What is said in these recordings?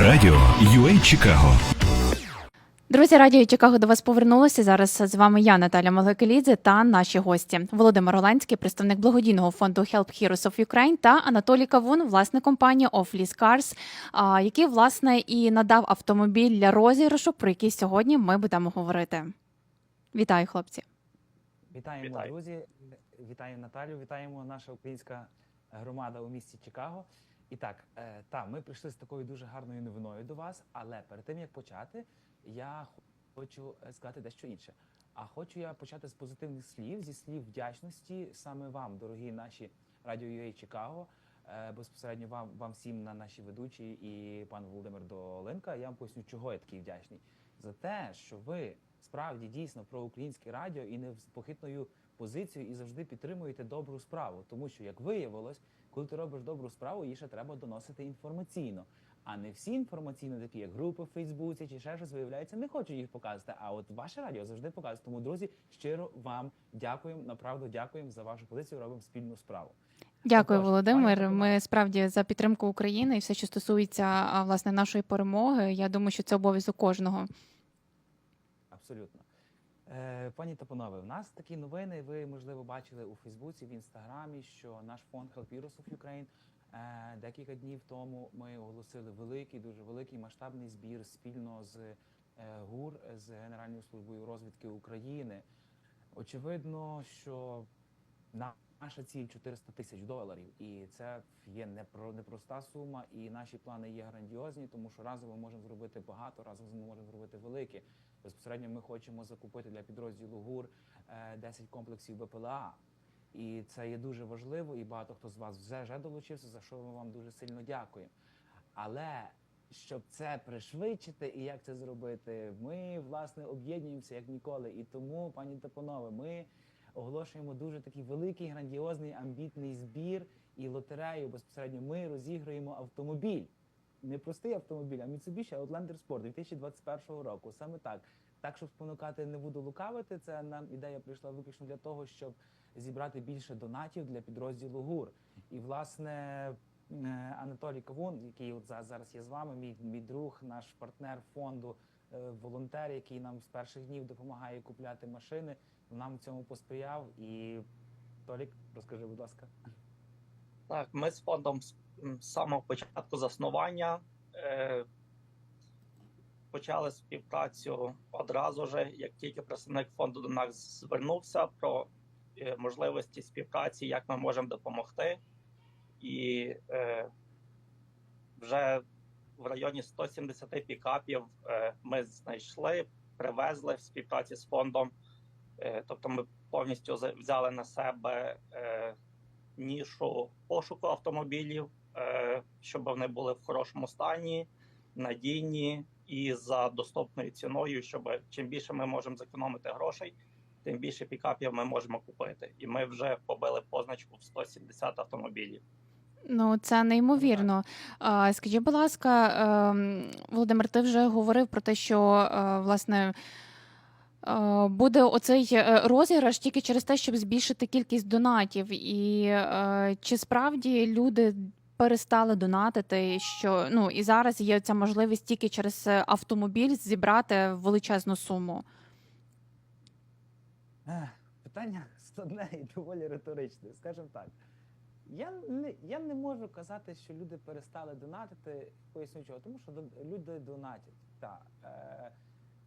Радіо UA Чикаго. Друзі, радіо Чикаго до вас повернулося. Зараз з вами я, Наталя Малакелідзе, та наші гості Володимир Оленський, представник благодійного фонду Help Heroes of Ukraine та Анатолій Кавун, власник компанії Off Lease Cars, який власне і надав автомобіль для розіграшу, про який сьогодні ми будемо говорити. Вітаю, хлопці! Вітаємо, Вітаю. друзі. Вітаю Наталю. Вітаємо наша українська громада у місті Чикаго. І так, е, та ми прийшли з такою дуже гарною новиною до вас. Але перед тим як почати, я хочу е, сказати дещо інше. А хочу я почати з позитивних слів, зі слів вдячності саме вам, дорогі наші радіо UA Чикаго. Е, Безпосередньо вам, вам всім на наші ведучі і пан Володимир Доленка. Я вам поясню, чого я такий вдячний. За те, що ви справді дійсно про українське радіо і не похитною позицією і завжди підтримуєте добру справу. Тому що, як виявилось, коли ти робиш добру справу, її ще треба доносити інформаційно. А не всі інформаційно, такі як групи в Фейсбуці чи ще щось, виявляється, не хочуть їх показувати. А от ваше радіо завжди показує. Тому, друзі, щиро вам дякуємо. Направду дякуємо за вашу позицію. Робимо спільну справу. Дякую, Отож, Володимир. Ми справді за підтримку України і все, що стосується власне нашої перемоги. Я думаю, що це обов'язок кожного. Абсолютно. Е, пані та панове, в нас такі новини. Ви можливо бачили у Фейсбуці, в інстаграмі, що наш фонд Help Heroes of Ukraine е, декілька днів тому ми оголосили великий, дуже великий масштабний збір спільно з е, ГУР з Генеральною службою розвідки України. Очевидно, що на- наша ціль 400 тисяч доларів, і це є непро- непроста сума. І наші плани є грандіозні, тому що разом ми можемо зробити багато, разом ми можемо зробити велике. Безпосередньо ми хочемо закупити для підрозділу ГУР е, 10 комплексів БПЛА. І це є дуже важливо, і багато хто з вас вже, вже долучився, за що ми вам дуже сильно дякуємо. Але щоб це пришвидшити і як це зробити, ми власне об'єднуємося як ніколи. І тому, пані та панове, ми оголошуємо дуже такий великий, грандіозний, амбітний збір і лотерею. Безпосередньо ми розіграємо автомобіль. Не простий автомобіль, а Mitsubishi Outlander Sport 2021 року. Саме так. Так, щоб спонукати, не буду лукавити. Це нам ідея прийшла виключно для того, щоб зібрати більше донатів для підрозділу ГУР. І власне е, Анатолій Кавун, який от за- зараз є з вами, мій, мій друг, наш партнер фонду, волонтер, який нам з перших днів допомагає купляти машини, нам цьому посприяв. І Толік, розкажи, будь ласка. Так, ми з фондом з самого початку заснування е, почали співпрацю одразу же, як тільки представник фонду до нас звернувся про е, можливості співпраці, як ми можемо допомогти. І е, вже в районі 170 пікапів е, ми знайшли, привезли в співпраці з фондом. Е, тобто ми повністю взяли на себе. Е, нішу пошуку автомобілів, щоб вони були в хорошому стані, надійні і за доступною ціною, щоб чим більше ми можемо зекономити грошей, тим більше пікапів ми можемо купити. І ми вже побили позначку в 170 автомобілів. Ну, це неймовірно. Скажіть, будь ласка, ем, Володимир, ти вже говорив про те, що е, власне. е, Буде оцей е, розіграш тільки через те, щоб збільшити кількість донатів. І чи справді люди перестали донатити, що ну і зараз є ця можливість тільки через автомобіль зібрати величезну суму? Питання складне і доволі риторичне, скажімо так. Я не, я не можу казати, що люди перестали донатити. Поясню чого, тому що люди донатять. Так. Е,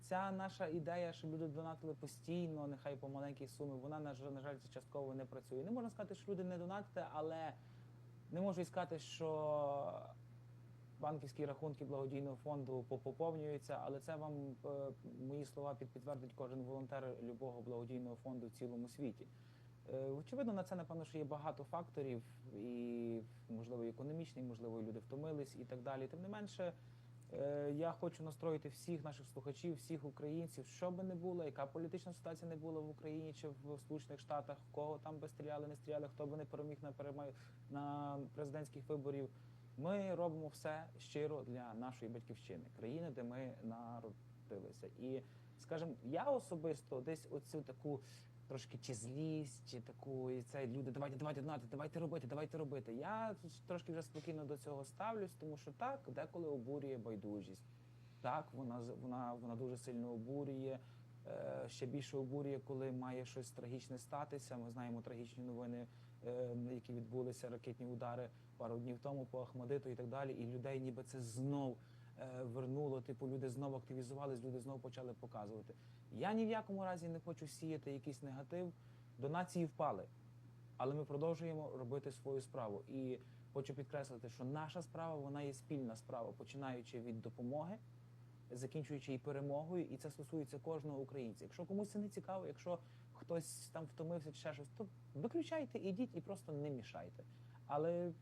ця наша ідея, щоб люди донатили постійно, нехай по маленькій сумі, вона, на жаль, частково не працює. Не можна сказати, що люди не донатять, але не можу і сказати, що банківські рахунки благодійного фонду поповнюються, але це вам е, мої слова під- підтвердить кожен волонтер любого благодійного фонду в цілому світі. Е, Очевидно, на це напевно, що є багато факторів, і можливо економічний, можливо, люди втомились і так далі. Тим не менше, е, я хочу настроїти всіх наших слухачів, всіх українців, що би не було, яка політична ситуація не була в Україні чи в Сполучених Штатах, кого там би стріляли, не стріляли, хто би не переміг на на президентських виборів. Ми робимо все щиро для нашої батьківщини, країни, де ми народилися. І скажімо, я особисто десь оцю таку трошки чи злість, чи таку, і це люди, давайте, давайте, давайте, давайте робити, давайте робити. Я трошки вже спокійно до цього ставлюсь, тому що так, деколи обурює байдужість. Так, вона вона, вона дуже сильно обурює. Е, ще більше обурює, коли має щось трагічне статися. Ми знаємо трагічні новини, е, які відбулися, ракетні удари пару днів тому по Ахмадиту і так далі. І людей ніби це знов вернуло. Типу, люди знову активізувались, люди знову почали показувати. Я ні в якому разі не хочу сіяти якийсь негатив. Донації впали, але ми продовжуємо робити свою справу. І хочу підкреслити, що наша справа вона є спільна справа, починаючи від допомоги, закінчуючи і перемогою, і це стосується кожного українця. Якщо комусь це не цікаво, якщо хтось там втомився чи ще щось, то виключайте, ідіть і просто не мішайте. Але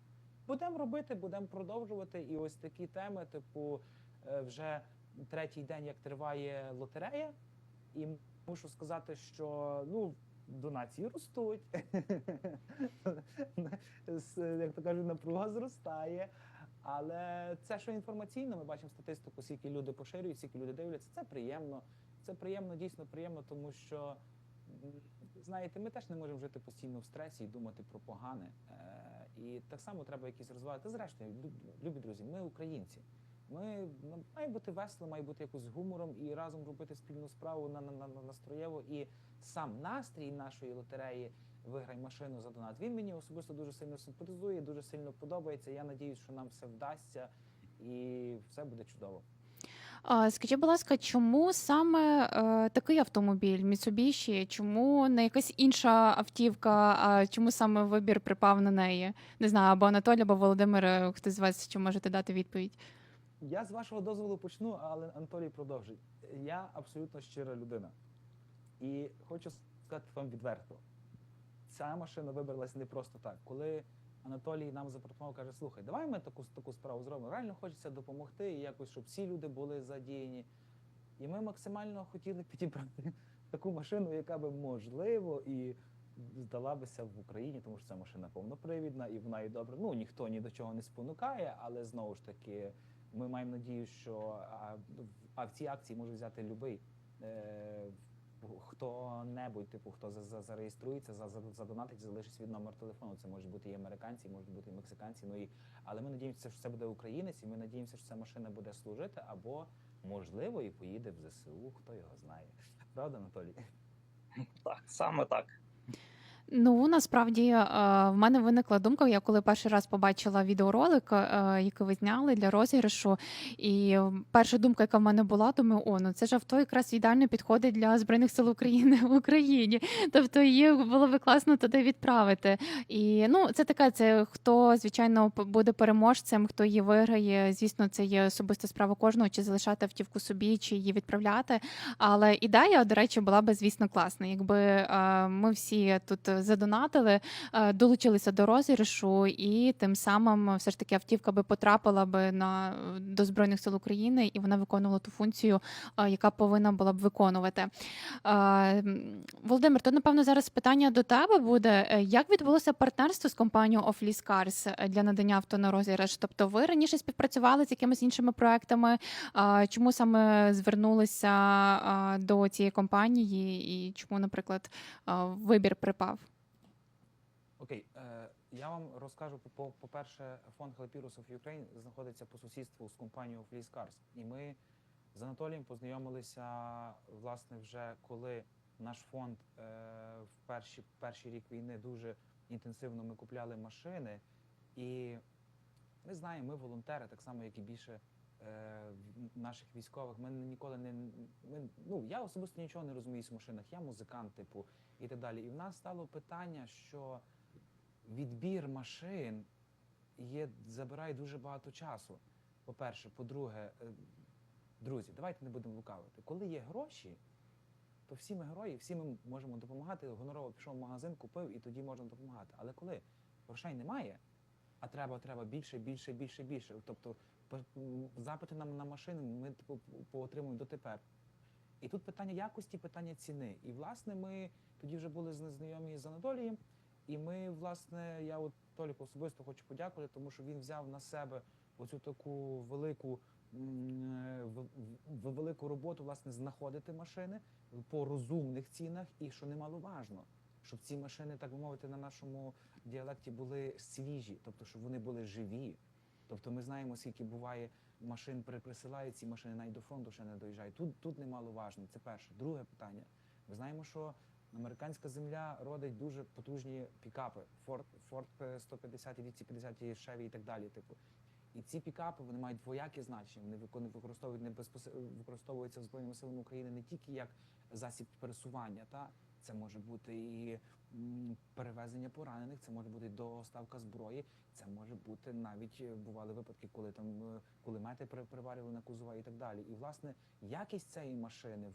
будемо робити, будемо продовжувати. І ось такі теми, типу, е, вже третій день, як триває лотерея, і мушу сказати, що ну. Донації ростуть, як то кажуть, напруга зростає. Але це, що інформаційно, ми бачимо статистику, скільки люди поширюють, скільки люди дивляться. Це приємно. Це приємно, дійсно приємно, тому що знаєте, ми теж не можемо жити постійно в стресі і думати про погане. І так само треба якісь розвивати. Зрештою, любі друзі, ми українці. Ми ну, має бути весело, має бути якось гумором і разом робити спільну справу на, на, на, на настроєво. І сам настрій нашої лотереї виграй машину за донат. Він мені особисто дуже сильно симпатизує, дуже сильно подобається. Я надіюсь, що нам все вдасться і все буде чудово. А, Скажіть, будь ласка, чому саме е, такий автомобіль Mitsubishi? Чому не якась інша автівка? А чому саме вибір припав на неї? Не знаю, або Анатолій, або Володимир, е, хтось з вас чи можете дати відповідь? Я з вашого дозволу почну, але Анатолій продовжить. Я абсолютно щира людина. І хочу сказати вам відверто: ця машина вибралась не просто так. Коли Анатолій нам запропонував, каже: слухай, давай ми таку, таку справу зробимо. Реально хочеться допомогти, і якось, щоб всі люди були задіяні. І ми максимально хотіли підібрати таку машину, яка би можливо і здала бися в Україні, тому що ця машина повнопривідна і вона і добре. Ну ніхто ні до чого не спонукає, але знову ж таки, ми маємо надію, що а, а в цій акції може взяти любий. Е, хто-небудь, типу, хто за, за, зареєструється, за, за, задонатить, залишить свій номер телефону. Це можуть бути і американці, можуть бути і мексиканці. Ну і але ми надіємося, що це буде українець, і ми надіємося, що ця машина буде служити, або можливо і поїде в ЗСУ, хто його знає. Правда, Анатолій? Так, саме так. Ну насправді е, в мене виникла думка, я коли перший раз побачила відеоролик, е, який ви зняли для розіграшу. І перша думка, яка в мене була, думаю, о, ну це ж авто якраз ідеально підходить для збройних сил України в Україні. Тобто її було би класно туди відправити. І ну це така, це хто звичайно буде переможцем, хто її виграє. Звісно, це є особиста справа кожного, чи залишати автівку собі, чи її відправляти. Але ідея, до речі, була би, звісно, класна. Якби е, ми всі тут задонатили, е, долучилися до розіграшу, і тим самим все ж таки автівка би потрапила би на до збройних сил України, і вона виконувала ту функцію, е, яка повинна була б виконувати. Е, Володимир, то напевно зараз питання до тебе буде: Е, як відбулося партнерство з компанією Off Lease Cars для надання авто на розіграш? Тобто, ви раніше співпрацювали з якимись іншими проектами? Чому саме звернулися до цієї компанії, і чому, наприклад, вибір припав? Окей, е, я вам розкажу по- по-перше, фонд Helpirus of Ukraine знаходиться по сусідству з компанією Fleece Cars. І ми з Анатолієм познайомилися власне вже коли наш фонд е, в перші, перший рік війни дуже інтенсивно ми купляли машини. І ми знаємо, ми волонтери, так само, як і більше е, наших військових. Ми ніколи не ми, ну я особисто нічого не розумію в машинах. Я музикант, типу, і так далі. І в нас стало питання, що відбір машин є, забирає дуже багато часу. По-перше, по-друге, е, друзі, давайте не будемо лукавити. Коли є гроші, то всі ми герої, всі ми можемо допомагати. Гонорово пішов в магазин, купив і тоді можна допомагати. Але коли грошей немає, а треба, треба більше, більше, більше, більше. Тобто запити нам на машини ми типу, поотримуємо дотепер. І тут питання якості, питання ціни. І власне ми тоді вже були зна- знайомі з Анатолієм. І ми, власне, я от Толіку особисто хочу подякувати, тому що він взяв на себе оцю таку велику. е, велику роботу власне знаходити машини по розумних цінах, і що немаловажно, щоб ці машини, так би мовити, на нашому діалекті були свіжі, тобто щоб вони були живі. Тобто ми знаємо, скільки буває машин при- присилають, ці машини навіть до фронту ще не доїжджають. Тут, тут немаловажно. Це перше. Друге питання. Ми знаємо, що американська земля родить дуже потужні пікапи. Ford, Ford 150 і 250 і Chevy і так далі. Типу. І ці пікапи вони мають двояке значення. Вони використовують не безпосередньо використовуються збройними силами України не тільки як засіб пересування, та це може бути і перевезення поранених, це може бути і доставка зброї, це може бути навіть е, бували випадки, коли там е, кулемети при- приварювали на кузова і так далі. І власне якість цієї машини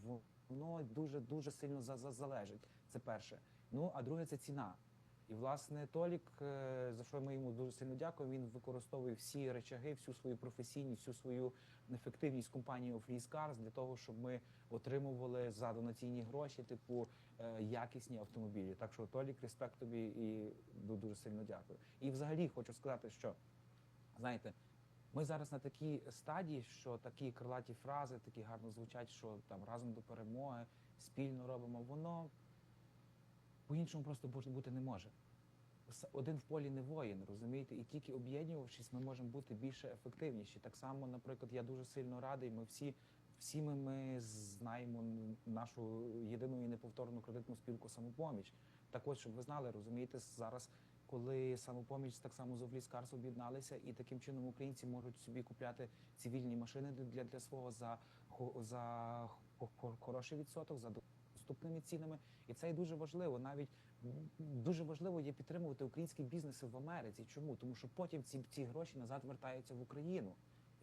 воно дуже дуже сильно за, за залежить. Це перше. Ну а друге це ціна. Власне Толік, е, за що ми йому дуже сильно дякуємо, він використовує всі речаги, всю свою професійність, всю свою ефективність компанії Freeze Cars для того, щоб ми отримували за донаційні гроші, типу е, якісні автомобілі. Так що Толік, респект тобі і дуже сильно дякую. І взагалі хочу сказати, що знаєте, ми зараз на такій стадії, що такі крилаті фрази, такі гарно звучать, що там разом до перемоги, спільно робимо. Воно по-іншому просто бути не може. Один в полі не воїн, розумієте? І тільки об'єднувавшись, ми можемо бути більше ефективніші. Так само, наприклад, я дуже сильно радий. Ми всі, всі ми, ми знаємо нашу єдину і неповторну кредитну спілку самопоміч. Так ось, щоб ви знали, розумієте, зараз, коли самопоміч так само з Офліскарс об'єдналися, і таким чином українці можуть собі купляти цивільні машини для, для свого за, за хо- хо- хороший відсоток, за доступними цінами. І це дуже важливо. Навіть дуже важливо є підтримувати українські бізнеси в Америці. Чому? Тому що потім ці, ці гроші назад вертаються в Україну.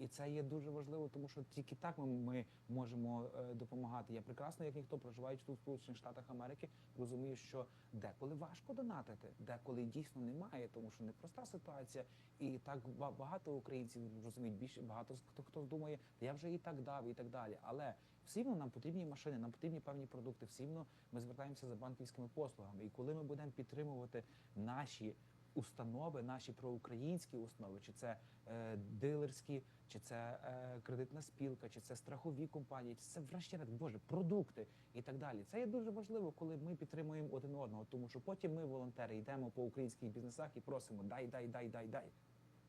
І це є дуже важливо, тому що тільки так ми, ми можемо е, допомагати. Я прекрасно, як ніхто проживаючи тут в Сполучених Штатах Америки, розумію, що деколи важко донатити, деколи дійсно немає, тому що непроста ситуація. І так багато українців розуміють більше багато хто хто думає, я вже і так дав, і так далі. Але рівно нам потрібні машини, нам потрібні певні продукти. Все ми звертаємося за банківськими послугами. І коли ми будемо підтримувати наші установи, наші проукраїнські установи, чи це е, дилерські, чи це е, кредитна спілка, чи це страхові компанії, чи це врешті-решт, боже, продукти і так далі. Це є дуже важливо, коли ми підтримуємо один одного, тому що потім ми, волонтери, йдемо по українських бізнесах і просимо дай, дай, дай, дай, дай.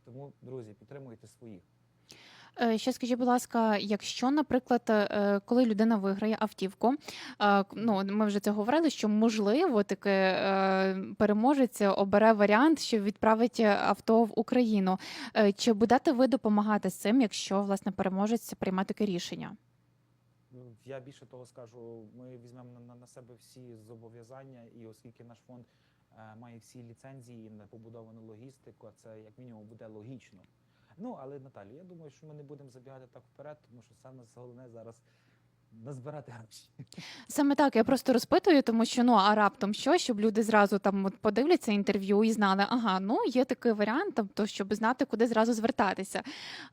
Тому, друзі, підтримуйте своїх. Е, Ще скажіть, будь ласка, якщо, наприклад, е, коли людина виграє автівку, е, ну ми вже це говорили, що можливо таки переможець обере варіант, що відправить авто в Україну. Чи будете ви допомагати з цим, якщо власне переможець прийме таке рішення? Ну, Я більше того скажу, ми візьмемо на, на, себе всі зобов'язання, і оскільки наш фонд має всі ліцензії на побудовану логістику, це як мінімум буде логічно. Ну але Наталі, я думаю, що ми не будемо забігати так вперед, тому що саме головне зараз назбирати гроші. Саме так, я просто розпитую, тому що ну а раптом що, щоб люди зразу там от подивляться інтерв'ю і знали, ага, ну є такий варіант, тобто, щоб знати, куди зразу звертатися.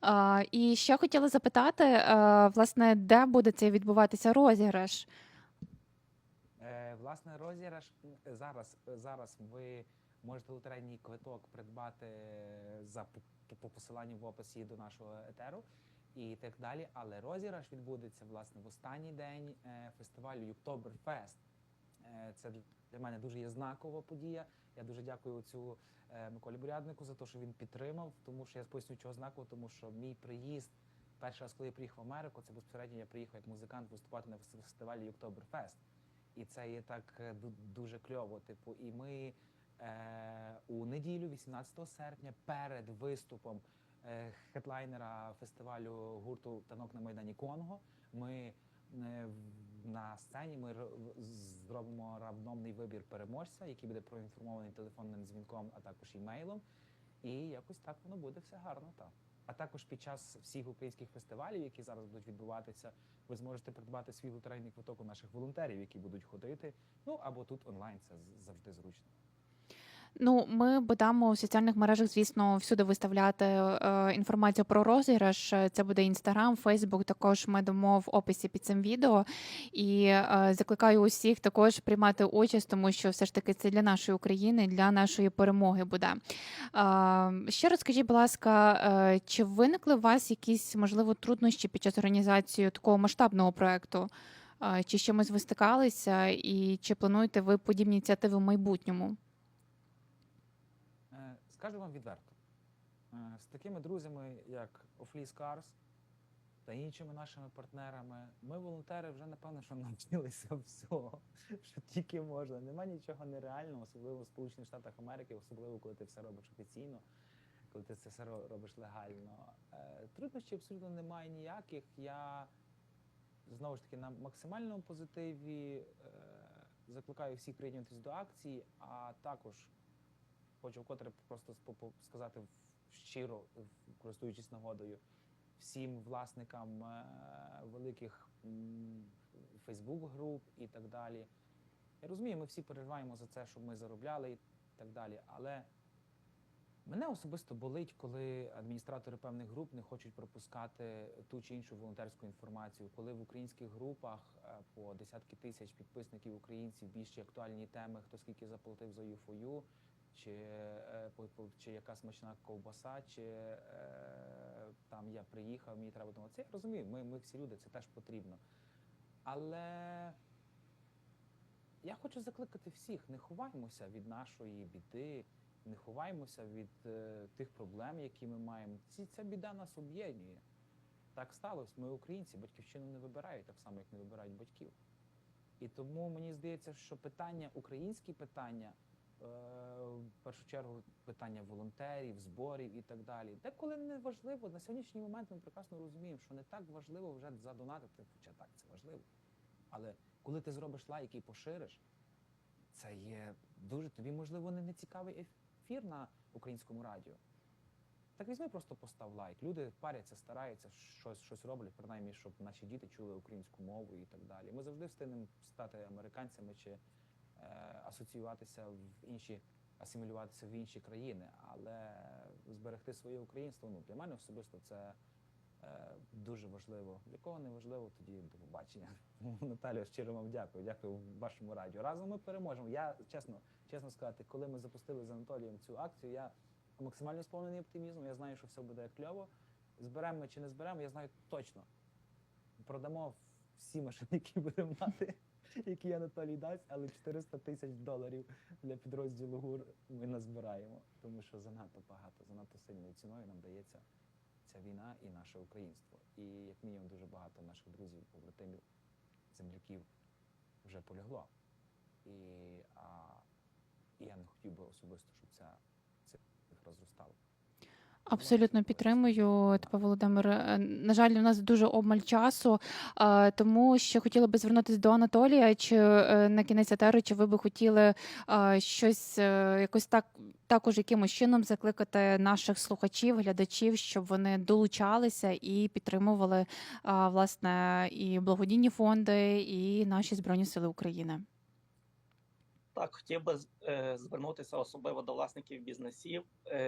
А, і ще хотіла запитати, а, власне, де буде цей відбуватися розіграш? Е, власне, розіграш зараз, зараз ви можете лотерейний квиток придбати за по, по- по посиланню в описі до нашого етеру і так далі. Але розіграш відбудеться власне в останній день е, фестивалю Юктоберфест. Е, Це для мене дуже є знакова подія. Я дуже дякую цю Миколі Буряднику за те, що він підтримав, тому що я поясню, чого знаково, тому що мій приїзд перший раз, коли я приїхав в Америку, це безпосередньо я приїхав як музикант виступати на фес- фестивалі Юктоберфест. І це є так е, дуже кльово. Типу, і ми е, у неділю, 18 серпня, перед виступом е, хедлайнера фестивалю гурту Танок на Майдані Конго. Ми е, на сцені ми зробимо рандомний вибір переможця, який буде проінформований телефонним дзвінком, а також імейлом. І якось так воно буде все гарно. Так. А також під час всіх українських фестивалів, які зараз будуть відбуватися, ви зможете придбати свій лотерейний квиток у наших волонтерів, які будуть ходити. Ну або тут онлайн, це завжди зручно. Ну, ми будемо в соціальних мережах, звісно, всюди виставляти е, інформацію про розіграш. Це буде Інстаграм, Фейсбук. Також ми дамо в описі під цим відео. І е, закликаю усіх також приймати участь, тому що все ж таки це для нашої України, для нашої перемоги буде. Е, ще розкажіть, будь ласка, е, чи виникли у вас якісь можливо труднощі під час організації такого масштабного проекту? Е, Чи з чимось ви стикалися, і чи плануєте ви подібні ініціативи в майбутньому? Скажу вам відверто, е, з такими друзями, як Офліс Cars та іншими нашими партнерами, ми, волонтери, вже напевно, що навчилися всього, що тільки можна. Нема нічого нереального, особливо в Сполучених Штатах Америки, особливо коли ти все робиш офіційно, коли ти це все робиш легально. Е, Труднощів абсолютно немає ніяких. Я знову ж таки на максимальному позитиві е, закликаю всіх приєднуватись до акції, а також хочу вкотре просто сказати щиро, користуючись нагодою, всім власникам е, великих Фейсбук-груп і так далі. Я розумію, ми всі переживаємо за це, щоб ми заробляли і так далі. Але мене особисто болить, коли адміністратори певних груп не хочуть пропускати ту чи іншу волонтерську інформацію, коли в українських групах е, по десятки тисяч підписників українців більші актуальні теми, хто скільки заплатив за ЮФОЮ, чи, е, чи яка смачна ковбаса, чи е, там я приїхав, мені треба думати. Це я розумію, ми, ми всі люди, це теж потрібно. Але я хочу закликати всіх: не ховаймося від нашої біди, не ховаймося від е, тих проблем, які ми маємо. Ці, ця біда нас об'єднує. Так сталося. Ми українці, батьківщину не вибирають, так само, як не вибирають батьків. І тому мені здається, що питання, українські питання, в першу чергу питання волонтерів, зборів і так далі. Деколи не важливо, на сьогоднішній момент ми прекрасно розуміємо, що не так важливо вже задонатити, хоча так це важливо. Але коли ти зробиш лайк і пошириш, це є дуже тобі, можливо, не, цікавий ефір на українському радіо. Так візьми, просто постав лайк. Люди паряться, стараються, щось, щось роблять, принаймні, щоб наші діти чули українську мову і так далі. Ми завжди встигнемо стати американцями чи е, асоціюватися в інші, асимілюватися в інші країни, але зберегти своє українство, ну для мене особисто це е, дуже важливо. Для кого не важливо, тоді до побачення. Наталю, щиро вам дякую. Дякую вашому радіо. Разом ми переможемо. Я чесно, чесно сказати, коли ми запустили з Анатолієм цю акцію, я максимально сповнений оптимізму. Я знаю, що все буде кльово. Зберемо чи не зберемо, я знаю точно. Продамо всі машини, які будемо мати, які Анатолій дасть, але 400 тисяч доларів для підрозділу ГУР ми назбираємо, тому що занадто багато, занадто сильною ціною нам дається ця війна і наше українство. І як мінімум дуже багато наших друзів, побратимів, земляків вже полягло. І, а, і я не хотів би особисто, щоб ця цифра зростала. Абсолютно підтримую тебе, Володимир. Е, На жаль, у нас дуже обмаль часу, е, тому ще хотіла би звернутися до Анатолія. Чи е, на кінець етеру, чи ви би хотіли щось якось так також якимось чином закликати наших слухачів, глядачів, щоб вони долучалися і підтримували власне і благодійні фонди, і наші збройні сили України. Так, хотів би звернутися особливо до власників бізнесів.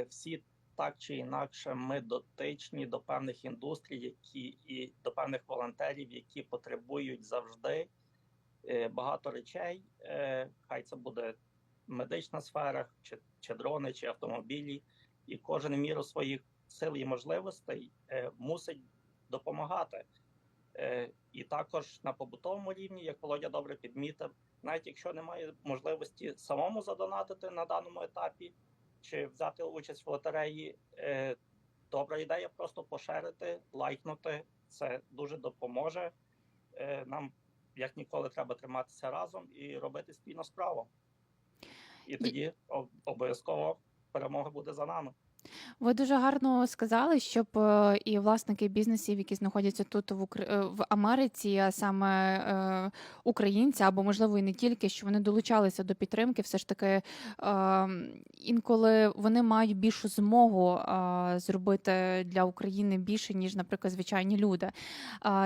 Всі так чи інакше ми дотичні до певних індустрій, які і до певних волонтерів, які потребують завжди е, багато речей. Е, хай це буде медична сфера, чи, чи дрони, чи автомобілі, і кожен міру своїх сил і можливостей е, мусить допомагати. І також на побутовому рівні, як Володя добре підмітив, навіть якщо немає можливості самому задонатити на даному етапі чи взяти участь в лотереї, е, добра ідея просто поширити, лайкнути. Це дуже допоможе. Е, нам як ніколи треба триматися разом і робити спільну справу. І тоді обов'язково перемога буде за нами. Ви дуже гарно сказали, щоб е, і власники бізнесів, які знаходяться тут в е, в Америці, а саме е, українці, або можливо і не тільки, що вони долучалися до підтримки, все ж таки інколи вони мають більшу змогу зробити для України більше, ніж, наприклад, звичайні люди.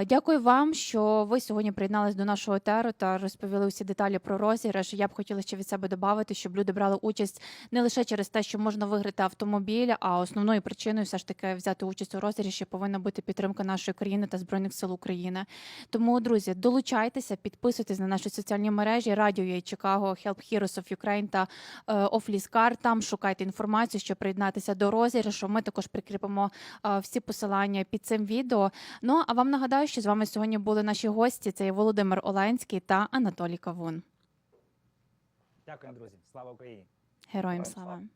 Дякую вам, що ви сьогодні приєднались до нашого етеру та розповіли усі деталі про розіграш. Я б хотіла ще від себе додати, щоб люди брали участь не лише через те, що можна виграти автомобіль, а основною причиною все ж таки взяти участь у розіграші повинна бути підтримка нашої країни та збройних сил України. Тому, друзі, долучайтеся, підписуйтесь на наші соціальні мережі Радіо є Чикаго, Help Heroes of Ukraine та е, Lease Car. Там шукайте інформацію, щоб приєднатися до розіграшу. Ми також прикріпимо е, всі посилання під цим відео. Ну а вам нагадаю, що з вами сьогодні були наші гості. Це є Володимир Оленський та Анатолій Кавун. Дякую, друзі. Слава Україні! Героям Героям слава! слава.